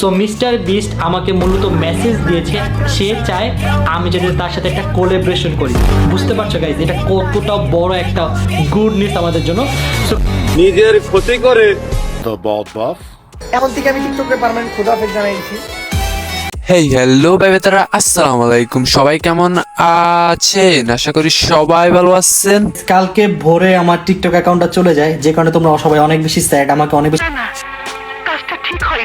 So mister beast আমাকে মূলত message দিয়েছে সে চায় আমি যাতে তার সাথে একটা কোলাবরেশন করি। বুঝতে পারছ গাইজ এটা কতটা বড় একটা গুড নিউজ আমাদের জন্য। সো নিজের ক্ষতি করে। The Bald Buff. এখন থেকে আমি টিকটকে পার্মানেন্ট খোদাফেজ জানাইছি হেই হ্যালো ভাই বেতারা আসসালামু আলাইকুম। সবাই কেমন আছেন? আশা করি সবাই ভালো আছেন। কালকে ভোরে আমার টিকটক অ্যাকাউন্টটা চলে যায় যে কারণে তোমরা সবাই অনেক বেশি স্যাড আমাকে অনেক বেশি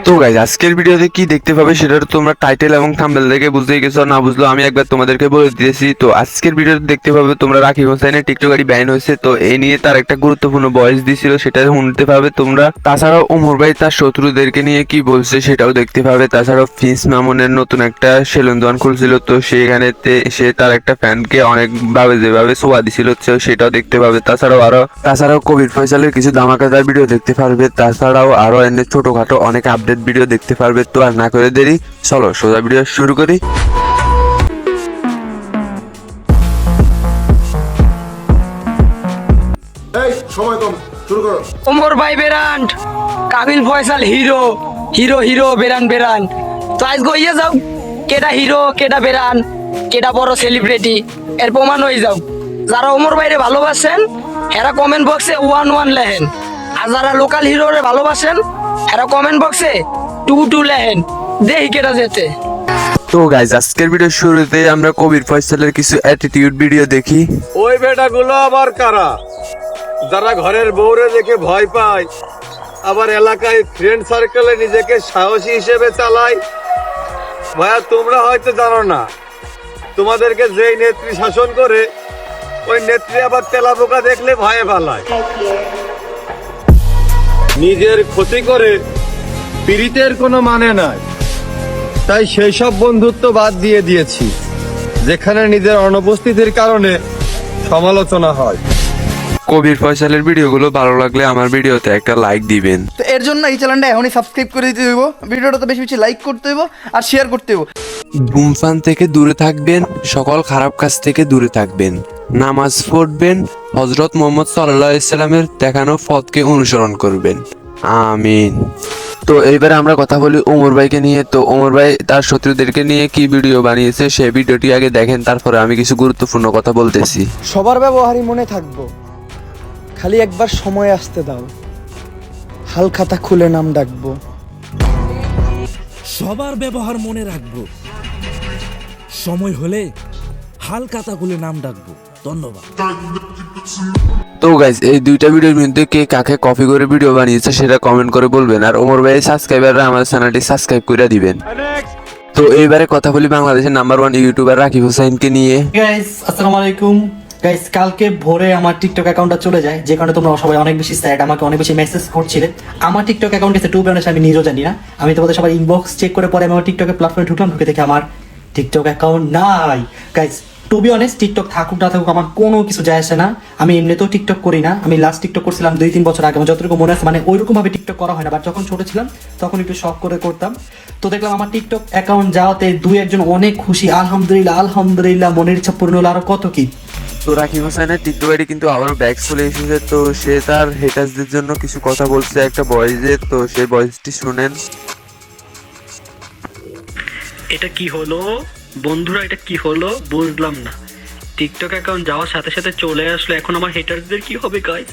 তো গাইজ আজকের ভিডিওতে কি দেখতে পাবে সেটা তোমরা টাইটেল এবং থাম্বনেল দেখে বুঝতেই গেছো, না বুঝলো আমি একবার তোমাদেরকে বলে দিয়েছি তো আজকের ভিডিওতে দেখতে পাবে তোমরা রাকিব হোসেনের টিকটকারি ব্যান হয়েছে, তো এই নিয়ে তার একটা গুরুত্বপূর্ণ ভয়েস দিছিল, সেটা শুনতে পাবে তোমরা। তাছাড়াও ওমর ভাই তার শত্রুদেরকে নিয়ে কি বলছে সেটাও দেখতে পাবে। তাছাড়াও ফিন্স মামুনের নতুন একটা সেলুন দোকান খুলছিল, তো সেখানে সে তার একটা ফ্যানকে অনেক ভাবে যেভাবে শোভা দিছিল সেটাও দেখতে পাবে। তাছাড়াও আরও, তাছাড়াও কবির ফয়সালের কিছু ধামাকাদার ভিডিও দেখতে পারবে। তাছাড়াও আরও এনে ছোটখাটো অনেক আপডেট ভিডিও দেখতে পারবে তো আর না করে দেরি চলো সোজা ভিডিও শুরু করি। সময় কম শুরু করো। ওমর ভাই বেরান্ড Kabil Faisal hero hero hero বেরান বেরান। তো আজ গইয়ে যাও কেডা হিরো কেডা বেরান কেডা বড় সেলিব্রিটি এর প্রমাণ হয়ে যাও। যারা ওমর ভাইরে ভালোবাসেন এরা কমেন্ট বক্সে ওয়ান ওয়ান লেহেন আর যারা লোকাল হিরোরে ভালোবাসেন এরা কমেন্ট বক্সে টু টু লেহেন দেখি কেডা যেতে। তো গাইজ আজকের ভিডিও শুরুতে আমরা কবির ফয়সালের কিছু অ্যাটিটিউড ভিডিও দেখি। ওই বেটাগুলো আবার কারা? যারা ঘরের বউরে দেখে ভয় পায় আবার এলাকায় ফ্রেন্ড সার্কেলে নিজেকে সাহসী হিসেবে চালায়। ভাইয়া তোমরা হয়তো জানো না তোমাদেরকে যেই নেত্রী শাসন করে ওই নেত্রী আবার তেলা পোকা দেখলে ভয়ে পালায়। নিজের ক্ষতি করে পীড়িতের কোনো মানে নাই। তাই সেই সব বন্ধুত্ব বাদ দিয়ে দিয়েছি যেখানে নিজের অনুপস্থিতির কারণে সমালোচনা হয়। কবির ফয়সালের ভিডিওগুলো ভালো লাগলে আমার ভিডিওতে একটা লাইক দিবেন। তো এর জন্য এই চ্যানেলটা এখনই সাবস্ক্রাইব করে দিতে হইব। ভিডিওটা তো বেশি বেশি লাইক করতে হইব আর শেয়ার করতে হইব। ধূমপান থেকে দূরে থাকবেন সকল খারাপ কাজ থেকে দূরে থাকবেন। নামাজ পড়বেন হজরত মোহাম্মদ সাল্লাহ ইসলামের দেখানো পথকে অনুসরণ করবেন। আমিন। তো এইবারে আমরা কথা বলি ওমর ভাইকে নিয়ে। তো ওমর ভাই তার শত্রুদেরকে নিয়ে কি ভিডিও বানিয়েছে সেই ভিডিওটি আগে দেখেন তারপরে আমি কিছু গুরুত্বপূর্ণ কথা বলতেছি। সবার ব্যবহারই মনে থাকব। খালি একবার সময় আসতে দাও। হাল খাতা খুলে নাম ডাকবো। সবার ব্যবহার মনে রাখব। সময় হলে হালকাতা খুলে নাম ডাকবো। ধন্যবাদ। তো গাইজ এই দুইটা ভিডিওর মধ্যে কে কাকে কপি করে ভিডিও বানিয়েছে সেটা কমেন্ট করে বলবেন। আর ওমর ভাই সাবস্ক্রাইবাররা আমার চ্যানেলটি সাবস্ক্রাইব করে দিবেন। তো এইবারে কথা বলি বাংলাদেশের নাম্বার ওয়ান ইউটিউবার রাকিব হোসেনকে নিয়ে। গাইজ আসসালামু আলাইকুম। গাইজ কালকে ভোরে আমার টিকটক অ্যাকাউন্টটা চলে যায় যে কারণে তোমরা সবাই অনেক বেশি স্যাড আমাকে অনেক বেশি মেসেজ করছিলে। আমার টিকটক অ্যাকাউন্ট গেছে টু ব্যালেন্স আমি নিজেও জানি না। আমি তোমাদের সবাই ইনবক্স চেক করে পরে আমি আমার টিকটকের প্ল্যাটফর্মে ঢুকলাম ঢুকে দেখি আমার টিকটক অ্যাকাউন্ট নাই। Guys to be honest TikTok থাকুক না থাকুক আমার কোনো কিছু যায় আসে না। আমি এমনিতেও টিকটক করি না। আমি লাস্ট টিকটক করছিলাম দুই তিন বছর আগে। আমার যতটুকু মনে আছে মানে ওইরকম ভাবে টিকটক করা হয় না। বাট যখন ছোট ছিলাম তখন একটু শখ করে করতাম। তো দেখলাম আমার টিকটক অ্যাকাউন্ট যাওয়াতে দুই একজন অনেক খুশি। আলহামদুলিল্লাহ আলহামদুলিল্লাহ মনের ইচ্ছা পূর্ণ হলো আরও কত কি? তো রাকিব হোসেনের টিকটক আইডি কিন্তু আবারও ব্যাক চলে এসেছে। তো সে তার হেটার্সদের জন্য কিছু কথা বলছে একটা ভয়েসে তো সেই ভয়েসটি শুনেন। এটা কি হলো? বন্ধুরা, এটা কি হলো? বুঝলাম না। টিকটক অ্যাকাউন্ট যাওয়ার সাথে সাথে চলে আসলো। এখন আমার হেটারদের কি হবে গাইজ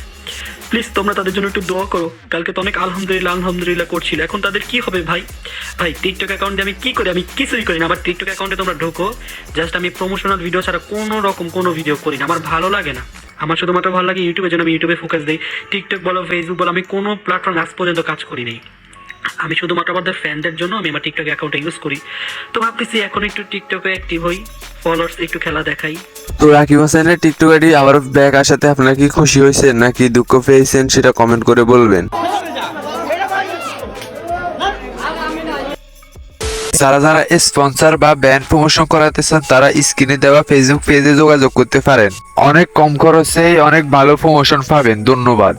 প্লিজ তোমরা তাদের জন্য একটু দোয়া করো। কালকে তো অনেক আলহামদুলিল্লাহ আলহামদুলিল্লাহ করছিল। এখন তাদের কি হবে, ভাই? ভাই টিকটক অ্যাকাউন্টে আমি কি করি? আমি কিছুই করি না। আমার টিকটক অ্যাকাউন্টে তোমরা ঢোকো। জাস্ট আমি প্রমোশনাল ভিডিও ছাড়া কোনো রকম কোনো ভিডিও করি না। আমার ভালো লাগে না। আমার শুধুমাত্র ভালো লাগে ইউটিউবের জন্য আমি ইউটিউবে ফোকাস দিই। টিকটক বলো ফেসবুক বলো, আমি কোনো প্ল্যাটফর্ম আজ পর্যন্ত কাজ করি নাই। আমি শুধুমাত্র আমাদের ফ্যানদের জন্য আমি আমার টিকটক অ্যাকাউন্টে ইউজ করি। তো ভাবতেছি এখন একটু টিকটকে অ্যাক্টিভ হই ফলোয়ার্স একটু খেলা দেখাই। তো রাকিব হোসেনের টিকটক আইডি আবার ব্যাক আসাতে আপনারা কি খুশি হয়েছেন নাকি দুঃখ পেয়েছেন সেটা কমেন্ট করে বলবেন। যারা যারা স্পন্সর বা ব্যান্ড প্রমোশন করাতে চান, তারা স্ক্রিনে দেওয়া ফেসবুক পেজে যোগাযোগ করতে পারেন। অনেক কম খরচে অনেক ভালো প্রমোশন পাবেন, ধন্যবাদ।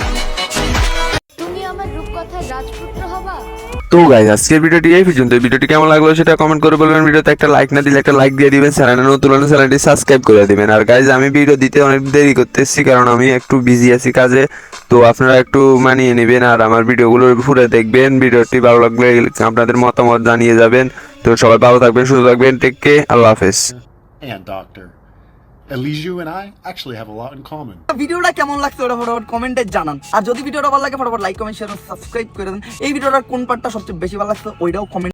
তো গাইজ আজকের ভিডিওটি এই পর্যন্ত। ভিডিওটি কেমন লাগল সেটা কমেন্ট করে বলবেন। ভিডিওতে একটা লাইক না দিলে একটা লাইক দিয়ে দিবেন। চ্যানেলে নতুন হলে চ্যানেলটি সাবস্ক্রাইব করে দিবেন। আর গাইজ আমি ভিডিও দিতে অনেক দেরি করতেছি কারণ আমি একটু বিজি আছি কাজে। তো আপনারা একটু মানিয়ে নেবেন আর আমার ভিডিওগুলো ঘুরে দেখবেন। ভিডিওটি ভালো লাগলে আপনাদের মতামত জানিয়ে যাবেন। তো সবাই ভালো থাকবেন, সুস্থ থাকবেন। টেককে আল্লাহ হাফেজ। And and I actually have a lot in common. ভিডিওটা কেমন লাগছে ওটা ফটাফট কমেন্টে জানান আর যদি ভিডিওটা ভালো লাগে, ফটাফট লাইক কমেন্ট শেয়ার সাবস্ক্রাইব করে দেন এই ভিডিওটার কোন পার্টটা সবচেয়ে বেশি ভালো লাগছে, ওইটাও কমেন্ট